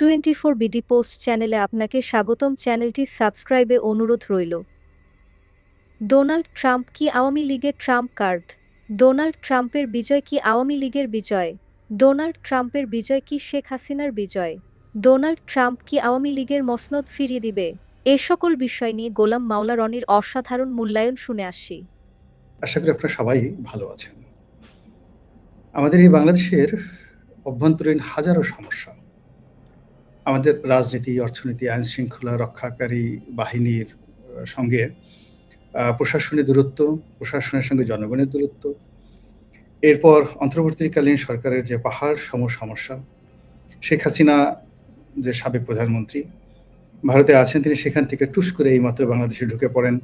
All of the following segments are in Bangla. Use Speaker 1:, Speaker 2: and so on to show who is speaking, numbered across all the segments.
Speaker 1: টোয়েন্টি ফোর বিডি পোস্ট চ্যানেলে আপনাকে স্বাগতম। চ্যানেলটি সাবস্ক্রাইবে অনুরোধ রইল। ডোনাল্ড ট্রাম্প কি আওয়ামী লীগের ট্রাম্প কার্ড? ডোনাল্ড ট্রাম্পের বিজয় কি আওয়ামী লীগের বিজয়? ডোনাল্ড ট্রাম্পের বিজয় কি শেখ হাসিনার বিজয়? ডোনাল্ড ট্রাম্প কি আওয়ামী লীগের মসনদ ফিরিয়ে দিবে? এ সকল বিষয় নিয়ে গোলাম মাওলা রনির অসাধারণ মূল্যায়ন শুনে আসি।
Speaker 2: আশা করি আপনারা সবাই ভালো আছেন। আমাদের এই বাংলাদেশের অভ্যন্তরীণ হাজারো সমস্যা আমাদের রাজনীতি, অর্থনীতি, আইন শৃঙ্খলা রক্ষাকারী বাহিনীর সঙ্গে প্রশাসনের দূরত্ব, প্রশাসনের সঙ্গে জনগণের দূরত্ব। এরপর অন্তর্বর্তীকালীন সরকারের যে পাহাড় সম সমস্যা, শেখ হাসিনা যে সাবেক প্রধানমন্ত্রী, ভারতে আছেন তিনি সেখান থেকে টুস করে এইমাত্র বাংলাদেশে ঢুকে পড়েন।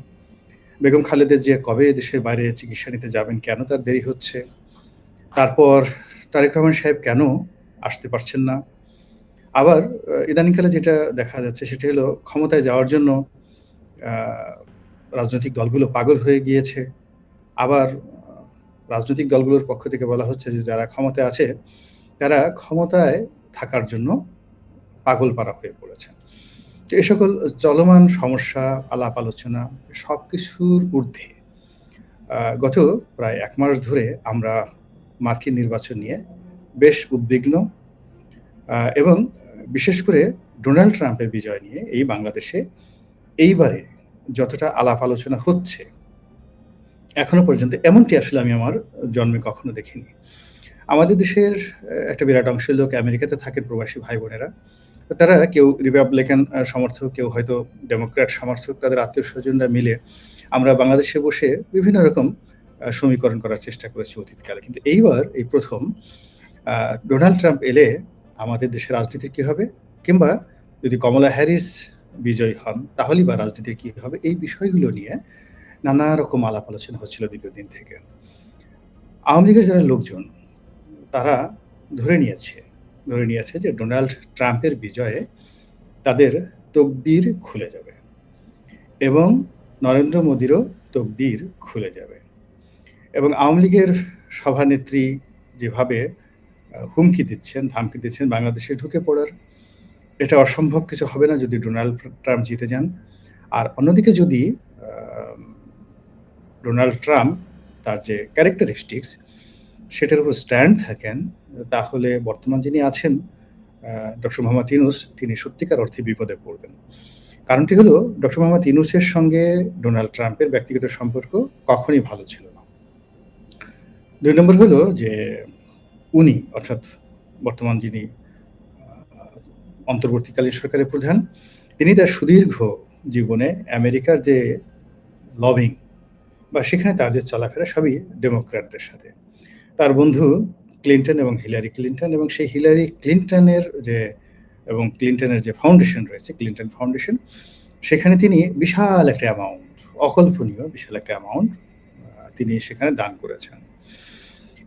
Speaker 2: বেগম খালেদা জিয়া কবে দেশের বাইরে চিকিৎসা নিতে যাবেন, কেন তার দেরি হচ্ছে? তারপর তারেক রহমান সাহেব কেন আসতে পারছেন না? আবার ইদানিংকালে যেটা দেখা যাচ্ছে সেটা হলো ক্ষমতায় যাওয়ার জন্য রাজনৈতিক দলগুলো পাগল হয়ে গিয়েছে। আবার রাজনৈতিক দলগুলোর পক্ষ থেকে বলা হচ্ছে যে যারা ক্ষমতায় আছে, তারা ক্ষমতায় থাকার জন্য পাগল পাড়া হয়ে পড়েছে। এই সকল চলমান সমস্যা, আলাপ আলোচনা সব কিছুর ঊর্ধ্বে। গত প্রায় এক মাস ধরে আমরা মার্কিন নির্বাচন নিয়ে বেশ উদ্বিগ্ন এবং বিশেষ করে ডোনাল্ড ট্রাম্পের বিজয় নিয়ে এই বাংলাদেশে এইবারে যতটা আলাপ আলোচনা হচ্ছে, এখনও পর্যন্ত এমনটি আসলে আমি আমার জন্মে কখনো দেখিনি। আমাদের দেশের একটা বিরাট অংশের লোক আমেরিকাতে থাকেন প্রবাসী ভাই বোনেরা। তারা কেউ রিপাবলিকান সমর্থক, কেউ হয়তো ডেমোক্র্যাট সমর্থক, তাদের আত্মীয় স্বজনরা মিলে আমরা বাংলাদেশে বসে বিভিন্ন রকম সমীকরণ করার চেষ্টা করেছি অতীতকালে। কিন্তু এইবার এই প্রথম ডোনাল্ড ট্রাম্প এলে আমাদের দেশের রাজনীতির কী হবে? কিংবা যদি কমলা হ্যারিস বিজয়ী হন, তাহলেই বা রাজনীতির কী হবে? এই বিষয়গুলো নিয়ে নানা রকম আলাপ আলোচনা হচ্ছিল দীর্ঘদিন থেকে। আওয়ামী লীগের যারা লোকজন, তারা ধরে নিয়েছে ধরে নিয়েছে যে ডোনাল্ড ট্রাম্পের বিজয়ে তাদের তকদির খুলে যাবে এবং নরেন্দ্র মোদীরও তকদির খুলে যাবে। এবং আওয়ামী লীগের সভানেত্রী যেভাবে হুমকি দিচ্ছেন, ধামকি দিচ্ছেন বাংলাদেশে ঢুকে পড়ার। এটা অসম্ভব, কিছু হবে না যদি ডোনাল্ড ট্রাম্প জিতে যান। আর অন্যদিকে যদি ডোনাল্ড ট্রাম্প তার যে ক্যারেক্টারিস্টিক্স, সেটার উপর স্ট্যান্ড থাকেন, তাহলে বর্তমান যিনি আছেন ডক্টর মোহাম্মদ ইনুস তিনি সত্যিকার অর্থে বিপদে পড়বেন। কারণটি হলো, ডক্টর মোহাম্মদ ইনুসের সঙ্গে ডোনাল্ড ট্রাম্পের ব্যক্তিগত সম্পর্ক কখনই ভালো ছিল না। দুই নম্বর হলো যে উনি, অর্থাৎ বর্তমান যিনি অন্তর্বর্তীকালীন সরকারের প্রধান, তিনি তার সুদীর্ঘ জীবনে আমেরিকার যে লবিং বা সেখানে তার যে চলাফেরা সবই ডেমোক্র্যাটদের সাথে। তার বন্ধু ক্লিন্টন এবং হিলারি ক্লিন্টন এবং সেই হিলারি ক্লিন্টনের যে এবং ক্লিন্টনের যে ফাউন্ডেশন রয়েছে, ক্লিন্টন ফাউন্ডেশন, সেখানে তিনি বিশাল একটা অ্যামাউন্ট অকল্পনীয় বিশাল একটা অ্যামাউন্ট তিনি সেখানে দান করেছেন।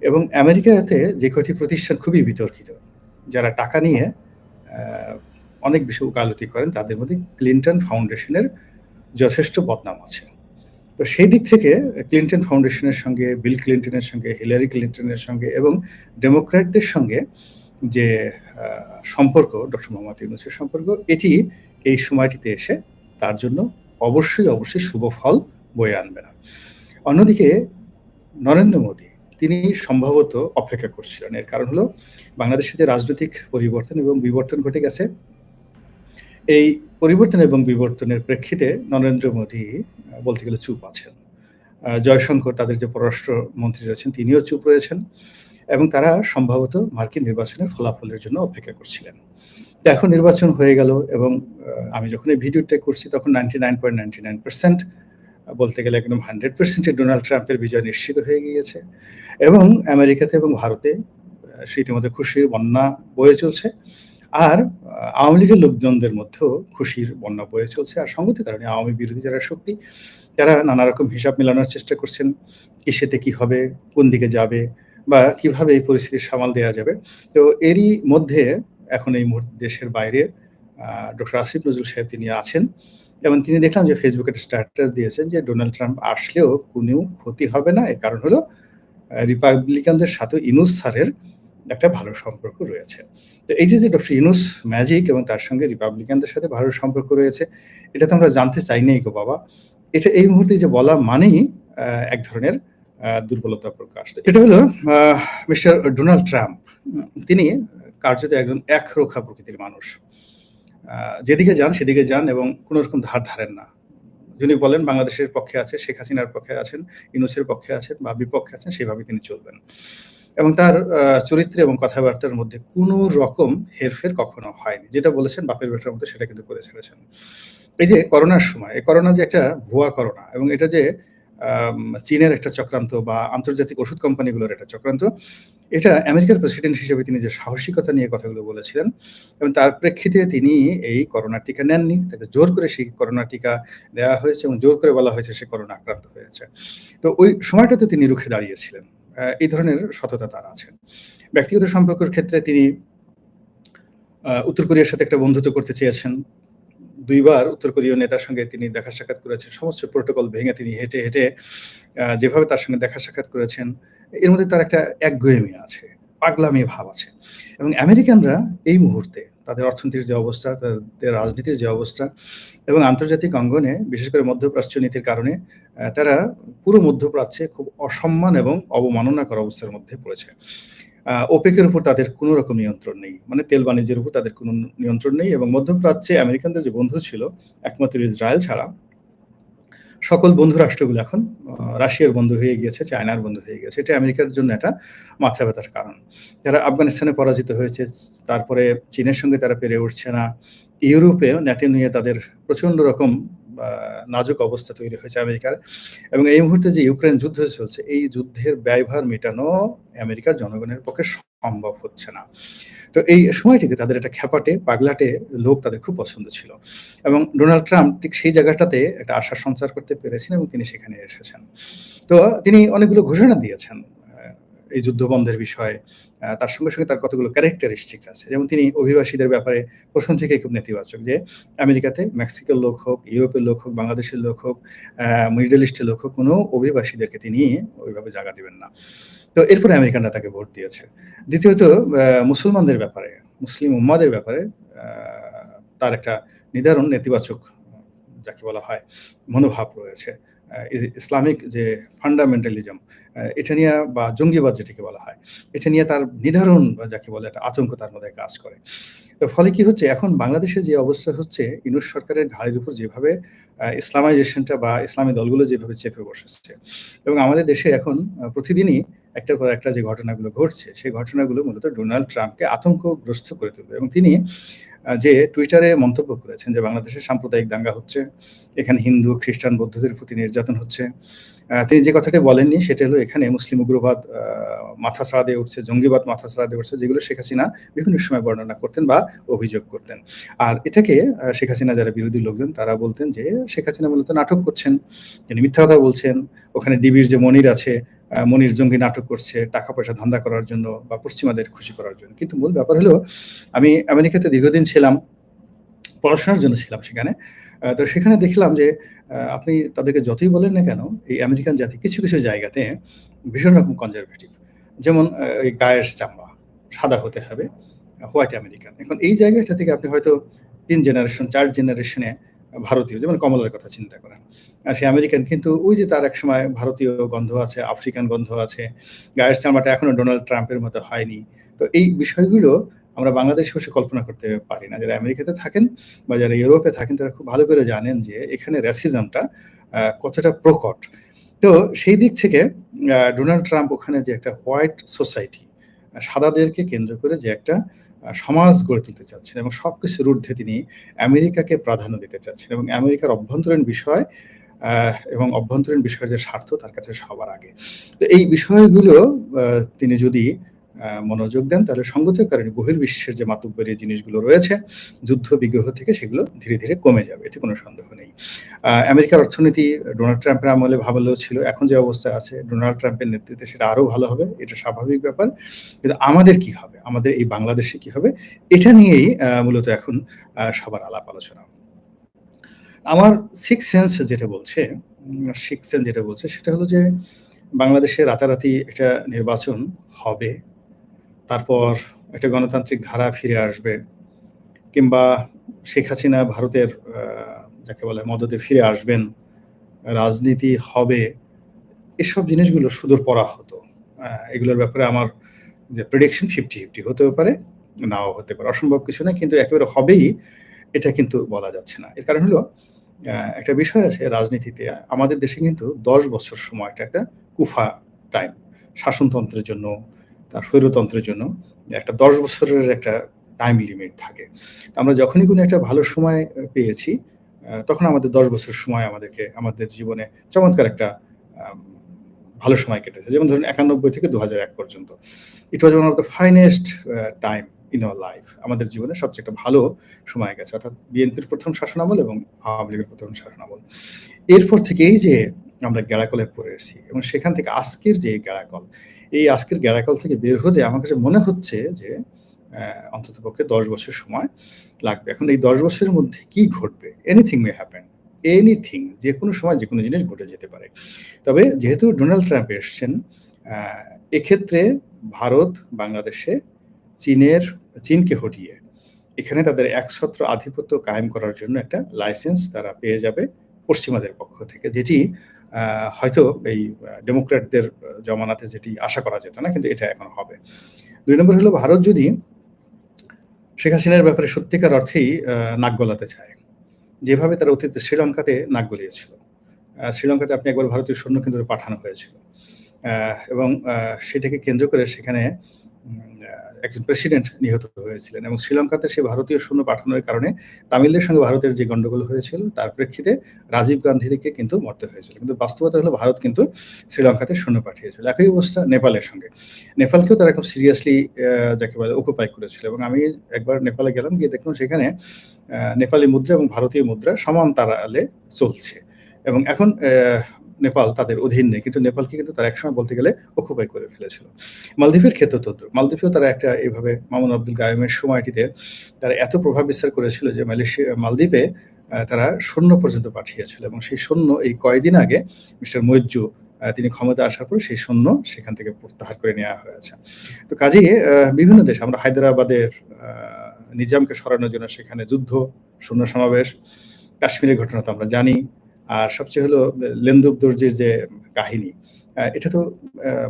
Speaker 2: এবং আমেরিকাতে যে কয়টি প্রতিষ্ঠান খুবই বিতর্কিত, যারা টাকা নিয়ে অনেক বেশি উকালতি করেন, তাদের মধ্যে ক্লিন্টন ফাউন্ডেশনের যথেষ্ট বদনাম আছে। তো সেই দিক থেকে ক্লিন্টন ফাউন্ডেশনের সঙ্গে, বিল ক্লিন্টনের সঙ্গে, হিলারি ক্লিন্টনের সঙ্গে এবং ডেমোক্র্যাটদের সঙ্গে যে সম্পর্ক, ডক্টর মোহাম্মদ ইউনুসের সম্পর্ক, এটি এই সময়টিতে এসে তার জন্য অবশ্যই অবশ্যই শুভ ফল বয়ে আনবে না। অন্যদিকে নরেন্দ্র মোদী তিনি সম্ভবত অপেক্ষা করছিলেন। এর কারণ হলো বাংলাদেশে যে রাজনৈতিক পরিবর্তন এবং বিবর্তন ঘটে গেছে, এই পরিবর্তন এবং বিবর্তনের প্রেক্ষিতে নরেন্দ্র মোদী বলতে গেলে চুপ আছেন। জয়শঙ্কর তাদের যে পররাষ্ট্র মন্ত্রী রয়েছেন, তিনিও চুপ রয়েছেন এবং তারা সম্ভবত মার্কিন নির্বাচনের ফলাফলের জন্য অপেক্ষা করছিলেন। এখন নির্বাচন হয়ে গেল এবং আমি যখন এই ভিডিওটা করছি তখন ninety nine point ninety nine percent বলতে গেলে একদম হান্ড্রেড পার্সেন্টে ডোনাল্ড ট্রাম্পের বিজয় নিশ্চিত হয়ে গিয়েছে। এবং আমেরিকাতে এবং ভারতে ইতিমধ্যে খুশির বন্যা বয়ে চলছে। আর আওয়ামী লীগের লোকজনদের মধ্যেও খুশির বন্যা বয়ে চলছে। আর সঙ্গতি কারণে আওয়ামী বিরোধী যারা শক্তি, তারা নানা রকম হিসাব মেলানোর চেষ্টা করছেন কিসেতে কি হবে, কোন দিকে যাবে, বা কীভাবে এই পরিস্থিতির সামাল দেওয়া যাবে। তো এরই মধ্যে এখন এই মুহূর্তে দেশের বাইরে ডক্টর আসিফ নজরুল সাহেব তিনি আছেন। এবং তিনি দেখলাম যে ফেসবুকে একটা স্ট্যাটাস দিয়েছেন যে ডোনাল্ড ট্রাম্প আসলেও কোনো ক্ষতি হবে না এর কারণ হলো রিপাবলিকানদের সাথে ইনুস স্যারের একটা ভালো সম্পর্ক রয়েছে। তো এই যে, যে ডক্টর ইনুস ম্যাজিক এবং তার সঙ্গে রিপাবলিকানদের সাথে ভালো সম্পর্ক রয়েছে, এটা তো আমরা জানতে চাই নাই গো বাবা। এটা এই মুহূর্তে যে বলা মানেই এক ধরনের দুর্বলতা প্রকাশ। এটা হলো মিস্টার ডোনাল্ড ট্রাম্প। তিনি কার্যত একজন একরোখা প্রকৃতির মানুষ। যেদিকে যান সেদিকে যান এবং কোনো রকম ধার ধারেন না। যিনি বলেন বাংলাদেশের পক্ষে আছে, শেখ হাসিনার পক্ষে আছেন, ইউনূসের পক্ষে আছেন বা বিপক্ষে আছেন সেভাবেই তিনি চলবেন। এবং তার চরিত্রে এবং কথাবার্তার মধ্যে কোনো রকম হেরফের কখনো হয়নি। যেটা বলেছেন বাপের বেটার মতো সেটা কিন্তু করে ছেড়েছেন। এই যে করোনার সময়, এই করোনা যে একটা ভুয়া করোনা এবং এটা যে চীনের একটা চক্রান্ত বা আন্তর্জাতিক ওষুধ কোম্পানিগুলোর একটা চক্রান্ত, এটা আমেরিকার প্রেসিডেন্ট হিসেবে তিনি যে সাহসিকতা নিয়ে কথাগুলো বলেছিলেন এবং তার প্রেক্ষিতে তিনি এই করোনার টিকা নেননি। তাকে জোর করে সেই করোনা টিকা দেওয়া হয়েছে এবং জোর করে বলা হয়েছে সে করোনা আক্রান্ত হয়েছে। তো ওই সময়টাতে তিনি রুখে দাঁড়িয়েছিলেন। এই ধরনের সততা তার আছে। ব্যক্তিগত সম্পর্কের ক্ষেত্রে তিনি উত্তর কোরিয়ার সাথে একটা বন্ধুত্ব করতে চেয়েছেন। দুইবার উত্তর কোরীয় নেতার সঙ্গে তিনি দেখা সাক্ষাৎ করেছেন। সমস্ত প্রোটোকল ভেঙে তিনি হেঁটে, হেঁটে যেভাবে তার সঙ্গে দেখা সাক্ষাৎ করেছেন, এর মধ্যে তার একটা একগুঁয়েমি আছে, পাগলামি ভাব আছে। এবং আমেরিকানরা এই মুহূর্তে তাদের অর্থনীতির যে অবস্থা, তাদের রাজনীতির যে অবস্থা এবং আন্তর্জাতিক অঙ্গনে বিশেষ করে মধ্যপ্রাচ্য নীতির কারণে তারা পুরো মধ্যপ্রাচ্যে খুব অসম্মান এবং অবমাননাকর অবস্থার মধ্যে পড়েছে। ওপেকের ওপেক উপর তাদের কোনো রকম নিয়ন্ত্রণ নেই। মানে তেল বাণিজ্যের উপর তাদের কোনো নিয়ন্ত্রণ নেই এবং মধ্যপ্রাচ্যে আমেরিকানদের যে বন্ধু ছিল একমাত্র ইসরায়েল ছাড়া সকল বন্ধু রাষ্ট্রগুলো এখন রাশিয়ার বন্ধু হয়ে গিয়েছে, চায়নার বন্ধু হয়ে গেছে। এটা আমেরিকার জন্য একটা মাথা ব্যথার কারণ। যারা আফগানিস্তানে পরাজিত হয়েছে, তারপরে চীনের সঙ্গে তারা পেরে উঠছে না। ইউরোপে ন্যাটো নিয়ে তাদের প্রচণ্ড রকম নাজুক অবস্থা তৈরি হয়েছে আমেরিকার এবং এই মুহূর্তে যে ইউক্রেন যুদ্ধ চলছে, এই যুদ্ধের ব্যয়ভার মেটানো আমেরিকার জনগণের পক্ষে সম্ভব হচ্ছে না। তো এই সময়টিতে তাদের একটা খ্যাপাটে, পাগলাটে লোক তাদের খুব পছন্দ ছিল। এবং ডোনাল্ড ট্রাম্প ঠিক সেই জায়গাটাতে একটা আশা সঞ্চার করতে পেরেছেন এবং তিনি সেখানে এসেছেন। তো তিনি অনেকগুলো ঘোষণা দিয়েছেন এই যুদ্ধ বন্ধের বিষয়ে। তার সঙ্গে, সঙ্গে তার কতগুলো ক্যারেক্টারিস্টিকস আছে। যেমন তিনি অভিবাসীদের ব্যাপারে ১ম থেকে খুব নেতিবাচক যে আমেরিকাতে মেক্সিকোর লোক হোক, ইউরোপের লোক হোক, বাংলাদেশের লোক হোক, মিডল ইস্টের লোক হোক, কোনো অভিবাসীদেরকে তিনি ওইভাবে জায়গা দিবেন না। তো এরপরে আমেরিকানরা তাকে ভোট দিয়েছে। দ্বিতীয়ত মুসলমানদের ব্যাপারে, মুসলিম উম্মাদের ব্যাপারে তার একটা নিদারুণ নেতিবাচক যাকে বলা হয় মনোভাব রয়েছে। ইসলামিক যে ফান্ডামেন্টালিজম এটা নিয়ে বা জঙ্গিবাদ যেটাকে বলা হয়, এটা নিয়ে তার বা যাকে বলে একটা আতঙ্ক তার মধ্যে কাজ করে। তো ফলে কি হচ্ছে এখন বাংলাদেশে যে অবস্থা হচ্ছে ইনুস সরকারের ঘাড়ের উপর যেভাবে ইসলামাইজেশনটা বা ইসলামী দলগুলো যেভাবে চেপে বসেছে এবং আমাদের দেশে এখন প্রতিদিনই একটার পর একটা যে ঘটনাগুলো ঘটছে, সেই ঘটনাগুলো মূলত ডোনাল্ড ট্রাম্পকে আতঙ্কগ্রস্ত করে তুলবে এবং তিনি যে টুইটারে মন্তব্য করেছেন যে বাংলাদেশে সাম্প্রদায়িক দাঙ্গা হচ্ছে, এখানে হিন্দু, খ্রিস্টান, বৌদ্ধদের প্রতি নির্যাতন হচ্ছে। তিনি যে কথাটি বলেননি সেটা হলো এখানে মুসলিম উগ্রবাদ মাথা মাথাচাড়া দিয়ে উঠছে, জঙ্গিবাদ মাথাচাড়া দিয়ে উঠছে যেগুলো শেখ হাসিনা বিভিন্ন সময় বর্ণনা করতেন বা অভিযোগ করতেন। আর এটাকে শেখ হাসিনা যারা বিরোধী লোকজন তারা বলতেন যে শেখ হাসিনা মূলত নাটক করছেন, তিনি মিথ্যা কথা বলছেন। ওখানে ডিবির যে মনির আছে, মনির জঙ্গি নাটক করছে টাকা-পয়সা ধান্দা করার জন্য বা পশ্চিমাদের খুশি করার জন্য। কিন্তু মূল ব্যাপার হলো আমি আমেরিকাতে দীর্ঘদিন ছিলাম। পড়াশোনার জন্য ছিলাম সেখানে। তো সেখানে দেখলাম যে আপনি তাদেরকে যতই বলেন না কেন, এই আমেরিকান জাতি কিছু, কিছু জায়গাতে ভীষণ রকম কনজারভেটিভ। যেমন এই গায়ের চামড়া, সাদা হতে হবে, হোয়াইট আমেরিকান। এখন এই জায়গাটা থেকে আপনি হয়তো তিন জেনারেশন, চার জেনারেশনে ভারতীয় যেমন কমলার কথা চিন্তা করেন। আর সে আমেরিকান কিন্তু ওই যে তার একসময় ভারতীয় গন্ধ আছে, আফ্রিকান গন্ধ আছে। গায়ের চামড়াটা এখনও ডোনাল্ড ট্রাম্পের মতো হয়নি। তো এই বিষয়গুলো আমরা বাংলাদেশে বসে কল্পনা করতে পারি না। যারা আমেরিকাতে থাকেন বা যারা ইউরোপে থাকেন তারা খুব ভালো করে জানেন যে এখানে র্যাসিজমটা কতটা প্রকট। তো সেই দিক থেকে ডোনাল্ড ট্রাম্প ওখানে যে একটা হোয়াইট সোসাইটি, সাদাদেরকে কেন্দ্র করে যে একটা সমাজ গড়ে তুলতে চাচ্ছেন এবং সব কিছুর ঊর্ধ্বে তিনি আমেরিকাকে প্রাধান্য দিতে চাচ্ছেন এবং আমেরিকার অভ্যন্তরীণ বিষয় এবং অভ্যন্তরীণ বিষয়ের যে স্বার্থ তার কাছে সবার আগে। তো এই বিষয়গুলো তিনি যদি মনোযোগ দেন তাহলে সঙ্গত কারণে বহির্বিশ্বের যে মাতুব্বরি জিনিসগুলো রয়েছে, যুদ্ধ বিগ্রহ থেকে সেগুলো ধীরে, ধীরে কমে যাবে। এতে কোনো সন্দেহ নেই। আমেরিকার অর্থনীতি ডোনাল্ড ট্রাম্পের আমলে ভালো ছিল। এখন যে অবস্থা আছে ডোনাল্ড ট্রাম্পের নেতৃত্বে সেটা আরও ভালো হবে। এটা স্বাভাবিক ব্যাপার। কিন্তু আমাদের কি হবে? আমাদের এই বাংলাদেশে কি হবে? এটা নিয়েই মূলত এখন সবার আলাপ আলোচনা। আমার সিক্স সেন্স যেটা বলছে, সিক্স সেন্স যেটা বলছে সেটা হলো যে বাংলাদেশে রাতারাতি একটা নির্বাচন হবে। তারপর একটা গণতান্ত্রিক ধারা ফিরে আসবে কিংবা শেখ হাসিনা ভারতের যাকে বলে মদদে ফিরে আসবেন, রাজনীতি হবে, এসব জিনিসগুলো সুদূর পরা হতো। এগুলোর ব্যাপারে আমার যে প্রেডিকশন 50-50 হতেও পারে, নাও হতে পারে। অসম্ভব কিছু না কিন্তু একেবারে হবেই এটা কিন্তু বলা যাচ্ছে না। এর কারণ হলো একটা বিষয় আছে রাজনীতিতে আমাদের দেশে কিন্তু ১০ বছর সময়টা একটা কুফা টাইম। শাসনতন্ত্রের জন্য, তার স্বৈরতন্ত্রের জন্য একটা ১০ বছরের একটা টাইম লিমিট থাকে। আমরা যখনই কোনো একটা ভালো সময় পেয়েছি, তখন আমাদের ১০ বছর সময় আমাদেরকে আমাদের জীবনে চমৎকার একটা ভালো সময় কেটেছে। যেমন ধরুন ৯১ থেকে ২০০১ পর্যন্ত। It was one of the finest time in our life. আমাদের জীবনে সবচেয়ে একটা ভালো সময় গেছে। অর্থাৎ বিএনপির ১ম শাসনামল এবং আওয়ামী লীগের ১ম শাসনামল। এরপর থেকেই যে আমরা গ্যাড়াকলে পড়েছি এবং সেখান থেকে আজকের যে গ্যাড়াকল, এই আজকের গ্যাড়াকল থেকে বের হতে আমার কাছে মনে হচ্ছে যে অ্যা অন্ততপক্ষে ১০ বছর সময় লাগবে। এখন এই ১০ বছরের মধ্যে কি ঘটবে? Anything may happen. এনিথিং যে কোনো সময় যে কোনো জিনিস ঘটে যেতে পারে। তবে যেহেতু ডোনাল্ড ট্রাম্প এসছেন, এক্ষেত্রে ভারত বাংলাদেশে চীনের চীনকে হটিয়ে এখানে তাদের একছত্র আধিপত্য কায়েম করার জন্য একটা লাইসেন্স তারা পেয়ে যাবে পশ্চিমাদের পক্ষ থেকে। যেটি হয়তো এই ডেমোক্র্যাটদের জমানাতে যেটি আশা করা যেত না, কিন্তু এটা এখন হবে। দুই নম্বর হলো ভারত যদি শেখ হাসিনার ব্যাপারে সত্যিকার অর্থেই নাক গলাতে চায়। যেভাবে তারা অতীতে শ্রীলঙ্কাতে নাক গলিয়েছিল। শ্রীলঙ্কাতে আপনি একবার ভারতীয় সৈন্য কেন্দ্রে পাঠানো হয়েছিল। এবং সেটাকে কেন্দ্র করে সেখানে একজন প্রেসিডেন্ট নিহত হয়েছিলেন এবং শ্রীলঙ্কাতে সে ভারতীয় সৈন্য পাঠানোর কারণে তামিলদের সঙ্গে ভারতের যে গন্ডগোল হয়েছিল, তার প্রেক্ষিতে রাজীব গান্ধীকে কিন্তু মরতে হয়েছিল। কিন্তু বাস্তবতা হলো ভারত কিন্তু শ্রীলঙ্কাতে সৈন্য পাঠিয়েছিল। একই অবস্থা নেপালের সঙ্গে। নেপালকেও তারা খুব সিরিয়াসলি যাকে বলে অকুপাই করেছিল এবং আমি একবার নেপালে গেলাম, গিয়ে দেখলাম সেখানে নেপালি মুদ্রা এবং ভারতীয় মুদ্রা সমান তালে চলছে এবং এখন নেপাল তাদের অধীন নেই। কিন্তু নেপালকে কিন্তু তারা একসময় বলতে গেলে অকুপাই করে ফেলেছিল। মালদ্বীপের ক্ষেত্রেও তদ্রুপ। মালদ্বীপেও তারা একটা এভাবে মামুন আব্দুল গায়ুমের সময়টিতে তারা এত প্রভাব বিস্তার করেছিল যে মালয়েশিয়া মালদ্বীপে তারা সৈন্য পর্যন্ত পাঠিয়েছিল এবং সেই সৈন্য এই কয়েকদিন আগে মিস্টার আ তিনি ক্ষমতায় আসার পর সেই সৈন্য সেখান থেকে প্রত্যাহার করে নেওয়া হয়েছে। তো কাজেই আ বিভিন্ন দেশ আমরা হায়দ্রাবাদের নিজামকে সরানোর জন্য সেখানে যুদ্ধ, সৈন্য সমাবেশ, কাশ্মীরের ঘটনা তো আমরা জানি। আর সবচেয়ে হলো লে লেন্দুব দর্জির যে কাহিনী, এটা তো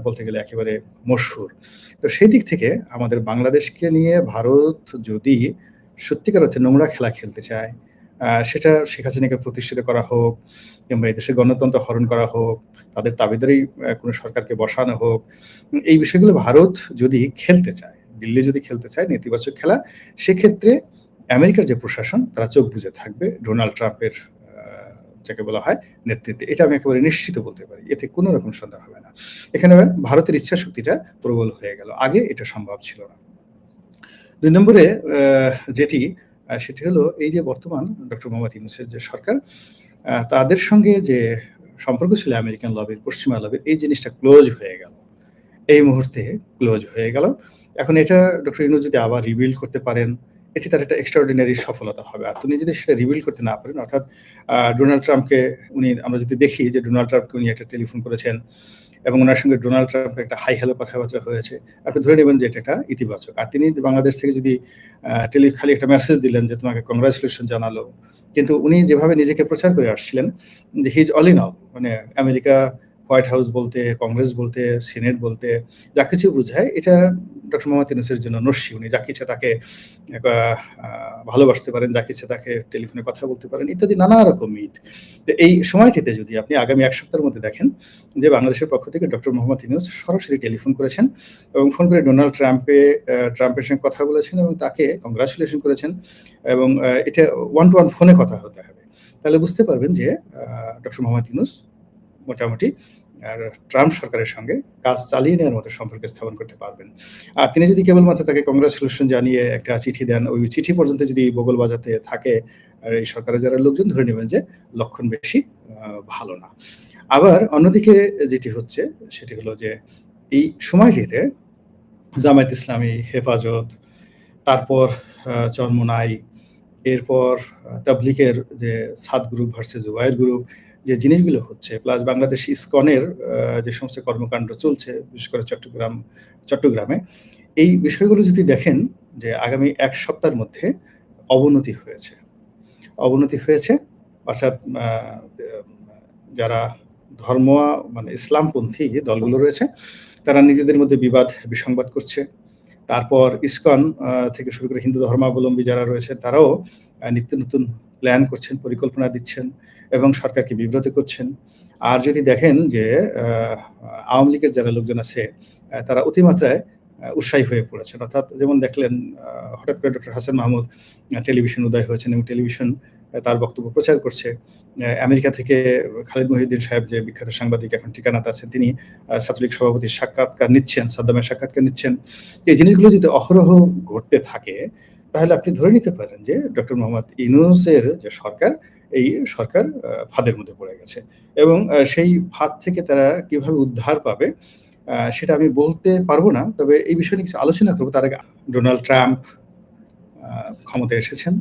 Speaker 2: বলতে গেলে একেবারে মশহুর। তো সেই দিক থেকে আমাদের বাংলাদেশকে নিয়ে ভারত যদি সত্যিকার অর্থে নোংরা খেলা খেলতে চায়, সেটা শেখ হাসিনাকে প্রতিষ্ঠিত করা হোক কিংবা এদেশে গণতন্ত্র হরণ করা হোক, তাদের দাবিদারেই আ কোনো সরকারকে বসানো হোক, এই বিষয়গুলো ভারত যদি খেলতে চায়, দিল্লি যদি খেলতে চায় নেতিবাচক খেলা, সেক্ষেত্রে আমেরিকার যে প্রশাসন তারা চোখ বুজে থাকবে ডোনাল্ড ট্রাম্পের যাকে বলা হয় নেতৃত্বে। এটা আমি একেবারে নিশ্চিত বলতে পারি। এতে কোনো রকম সন্দেহ হবে না। এখানে ভারতের ইচ্ছাশক্তিটা প্রবল হয়ে গেল। আগে এটা সম্ভব ছিল না। দুই নম্বরে যেটি সেটি হলো এই যে বর্তমান ডক্টর মোহাম্মদ ইউনূসের যে সরকার, তাদের সঙ্গে যে সম্পর্ক ছিল আমেরিকান লবির, পশ্চিমা লবির এই জিনিসটা ক্লোজ হয়ে গেল। এই মুহূর্তে ক্লোজ হয়ে গেল। এখন এটা ডক্টর ইউনূস যদি আবার রিবিল্ড করতে পারেন, এটি তার একটা এক্সট্রাঅর্ডিনারি সফলতা হবে। আর তিনি যদি সেটা রিভিল করতে না পারেন, অর্থাৎ ডোনাল্ড ট্রাম্পকে উনি, আমরা যদি দেখি যে ডোনাল্ড ট্রাম্পকে উনি একটা টেলিফোন করেছেন এবং ওনার সঙ্গে ডোনাল্ড ট্রাম্পের একটা হাই হ্যালো কথাবার্তা হয়েছে। আপনি ধরে নেবেন যে এটা একটা ইতিবাচক। আর তিনি বাংলাদেশ থেকে যদি টেলি খালি একটা মেসেজ দিলেন যে তোমাকে কংগ্রাচুলেশন জানালো। কিন্তু উনি যেভাবে নিজেকে প্রচার করে আসছিলেন, যে he is all in all মানে আমেরিকা হোয়াইট হাউস বলতে, কংগ্রেস বলতে, সিনেট বলতে যা কিছু বুঝায় এটা ডক্টর মোহাম্মদ ইউনূসের জন্য নস্যি। উনি যা ইচ্ছা তাকে ভালোবাসতে পারেন, যা ইচ্ছা তাকে টেলিফোনে কথা বলতে পারেন ইত্যাদি নানা রকম মিথ। তো এই সময়টিতে যদি আপনি আগামী এক সপ্তাহের মধ্যে দেখেন যে বাংলাদেশের পক্ষ থেকে ডক্টর মোহাম্মদ ইউনূস সরাসরি টেলিফোন করেছেন এবং ফোন করে ডোনাল্ড ট্রাম্পে ট্রাম্পের সঙ্গে কথা বলেছেন এবং তাকে কংগ্রাচুলেশন করেছেন এবং এটা ওয়ান টু ওয়ান ফোনে কথা হতে হবে। তাহলে বুঝতে পারবেন যে ডক্টর মোহাম্মদ ইউনূস মোটামুটি আর ট্রাম্প সরকারের সঙ্গে কাজ চালিয়ে নেওয়ার মতো সম্পর্ক স্থাপন করতে পারবেন। আর তিনি যদি কেবলমাত্র তাকে কংগ্রাচুলেশন জানিয়ে একটা চিঠি দেন, ওই চিঠি পর্যন্ত যদি বগল বাজাতে থাকে আর এই সরকারের যারা লোকজন ধরে নেবেন যে লক্ষণ বেশি ভালো না। আবার অন্যদিকে যেটি হচ্ছে সেটি হলো যে এই সময়টিতে জামায়াত ইসলামী, হেফাজত, তারপর আ চরমোনাই, এরপর তাবলিকের যে সাদ গ্রুপ ভার্সেস ওয়াইর গ্রুপ যে জিনিসগুলো হচ্ছে প্লাস বাংলাদেশ ইসকনের যে সমস্ত কর্মকাণ্ড চলছে বিশেষ করে চট্টগ্রাম চট্টগ্রামে, এই বিষয়গুলো যদি দেখেন যে আগামী এক সপ্তাহের মধ্যে অবনতি হয়েছে। অবনতি হয়েছে অর্থাৎ যারা ধর্ম মানে ইসলামপন্থী দলগুলো রয়েছে, তারা নিজেদের মধ্যে বিবাদ বিসংবাদ করছে। তারপর ইসকন থেকে শুরু করে হিন্দু ধর্মাবলম্বী যারা রয়েছে তারাও নিত্য নতুন প্ল্যান করছেন, পরিকল্পনা দিচ্ছেন এবং সরকারকে বিব্রত করছেন। আর যদি দেখেন যে আওয়ামী লীগের যারা লোকজন আছে তারা অতিমাত্রায় উৎসাহী হয়ে পড়েছেন। অর্থাৎ যেমন দেখলেন হঠাৎ করে ডক্টর হাসান মাহমুদ টেলিভিশন উদয় হয়েছেন এবং টেলিভিশন তার বক্তব্য প্রচার করছে। আমেরিকা থেকে খালিদ মহিউদ্দিন সাহেব যে বিখ্যাত সাংবাদিক এখন ঠিকানাতে আছেন তিনি ছাত্রলীগ সভাপতির সাক্ষাৎকার নিচ্ছেন, সাদ্দামের সাক্ষাৎকার নিচ্ছেন। এই জিনিসগুলো যদি অহরহ ঘটতে থাকে তাহলে আপনি ধরে নিতে পারেন যে ডক্টর মোহাম্মদ ইউনূসের যে সরকার, এই সরকার ফাঁদের মধ্যে পড়ে গেছে এবং সেই ফাঁদ থেকে তারা কীভাবে উদ্ধার পাবে সেটা আমি বলতে পারব না। তবে এই বিষয়ে কিছু আলোচনা করব তার আগে ডোনাল্ড ট্রাম্প ক্ষমতায় এসেছেন।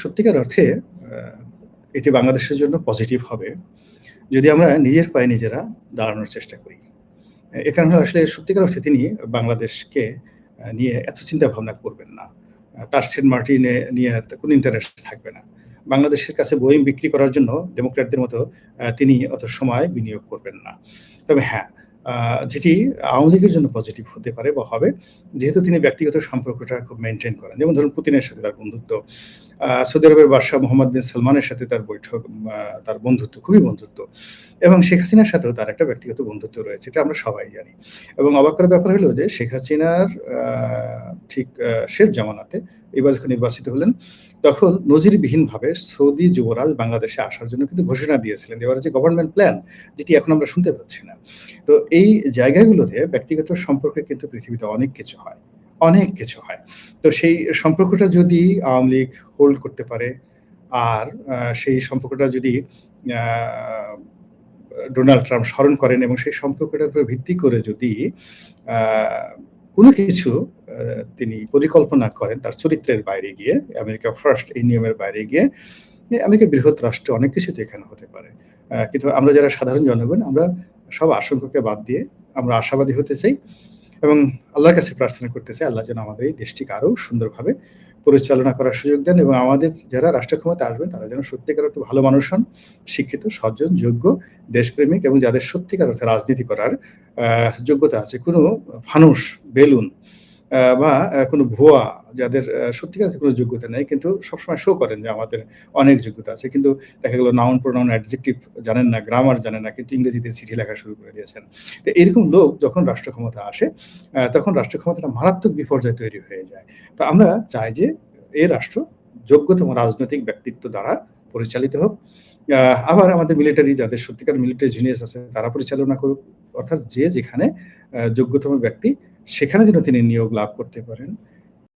Speaker 2: সত্যিকার অর্থে এটি বাংলাদেশের জন্য পজিটিভ হবে। যদি আমরা নিজের পায়ে নিজেরা দাঁড়ানোর চেষ্টা করি। এ কারণে আসলে সত্যিকার অর্থে তিনি বাংলাদেশকে নিয়ে এত চিন্তা ভাবনা করবেন না। তার সেন্ট মার্টিনে নিয়ে কোনো ইন্টারেস্ট থাকবে না। বাংলাদেশের কাছে বোয়িং বিক্রি করার জন্য ডেমোক্র্যাটদের মতো তিনি অত সময় বিনিয়োগ করবেন না। তবে হ্যাঁ, যেটি আওয়ামী লীগের জন্য পজিটিভ হতে পারে বা হবে, যেহেতু তিনি ব্যক্তিগত সম্পর্কটা খুব মেনটেন করেন। যেমন ধরুন পুতিনের সাথে তার বন্ধুত্ব। সৌদি আরবের বাদশাহ মোহাম্মদ বিন সালমানের সাথে তার বৈঠক তার বন্ধুত্ব, খুবই বন্ধুত্ব। এবং শেখ হাসিনার সাথেও তার একটা ব্যক্তিগত বন্ধুত্ব রয়েছে। এটা আমরা সবাই জানি। এবং অবাক করার ব্যাপার হলো যে শেখ হাসিনার ঠিক শেষ জামানাতে এবার যখন নির্বাচিত হলেন, তখন নজিরবিহীনভাবে সৌদি যুবরাজ বাংলাদেশে আসার জন্য কিন্তু ঘোষণা দিয়েছিলেন। এবার যে গভর্নমেন্ট প্ল্যান যেটি এখন আমরা শুনতে পাচ্ছি না। তো এই জায়গাগুলোতে ব্যক্তিগত সম্পর্কে কিন্তু পৃথিবীতে অনেক কিছু হয়। অনেক কিছু হয়। তো সেই সম্পর্কটা যদি আওয়ামী লীগ হোল্ড করতে পারে আর সেই সম্পর্কটা যদি ডোনাল্ড ট্রাম্প স্মরণ করেন এবং সেই সম্পর্কটার উপর ভিত্তি করে যদি কোনো কিছু তিনি পরিকল্পনা করেন তার চরিত্রের বাইরে গিয়ে, আমেরিকা ফার্স্ট এই নিয়মের বাইরে গিয়ে, আমেরিকা বৃহৎ রাষ্ট্রে অনেক কিছু এখানে হতে পারে। কিন্তু আমরা যারা সাধারণ জনগণ আমরা সব আশঙ্কাকে বাদ দিয়ে আমরা আশাবাদী হতে চাই এবং আল্লাহর কাছে প্রার্থনা করতে চাই আল্লাহ যেন আমাদের এই দেশটিকে আরও সুন্দরভাবে পরিচালনা করার সুযোগ দেন এবং আমাদের যারা রাষ্ট্র ক্ষমতায় আসবেন তারা যেন সত্যিকার অর্থে ভালো মানুষ হন, শিক্ষিত, সজ্জন, যোগ্য, দেশপ্রেমিক এবং যাদের সত্যিকার অর্থে রাজনীতি করার যোগ্যতা আছে। কোনো ফানুস, বেলুন বা কোনো ভুয়া যাদের সত্যিকার কোনো যোগ্যতা নেই কিন্তু সবসময় শো করেন যে আমাদের অনেক যোগ্যতা আছে। কিন্তু দেখা গেল নাউন, প্রোনাউন, অ্যাডজেক্টিভ জানেন না, গ্রামার জানেন না কিন্তু ইংরেজিতে চিঠি লেখা শুরু করে দিয়েছেন। তো এরকম লোক যখন রাষ্ট্র ক্ষমতায় আসে, তখন রাষ্ট্র ক্ষমতাটা মারাত্মক বিপর্যয় তৈরি হয়ে যায়। তো আমরা চাই যে এ রাষ্ট্র যোগ্যতম রাজনৈতিক ব্যক্তিত্ব দ্বারা পরিচালিত হোক। আবার আমাদের মিলিটারি যাদের সত্যিকার মিলিটারি জিনিয়াস আছে তারা পরিচালনা করুক। অর্থাৎ যে যেখানে যোগ্যতম ব্যক্তি সেখানে যেন তিনি নিয়োগ লাভ করতে পারেন।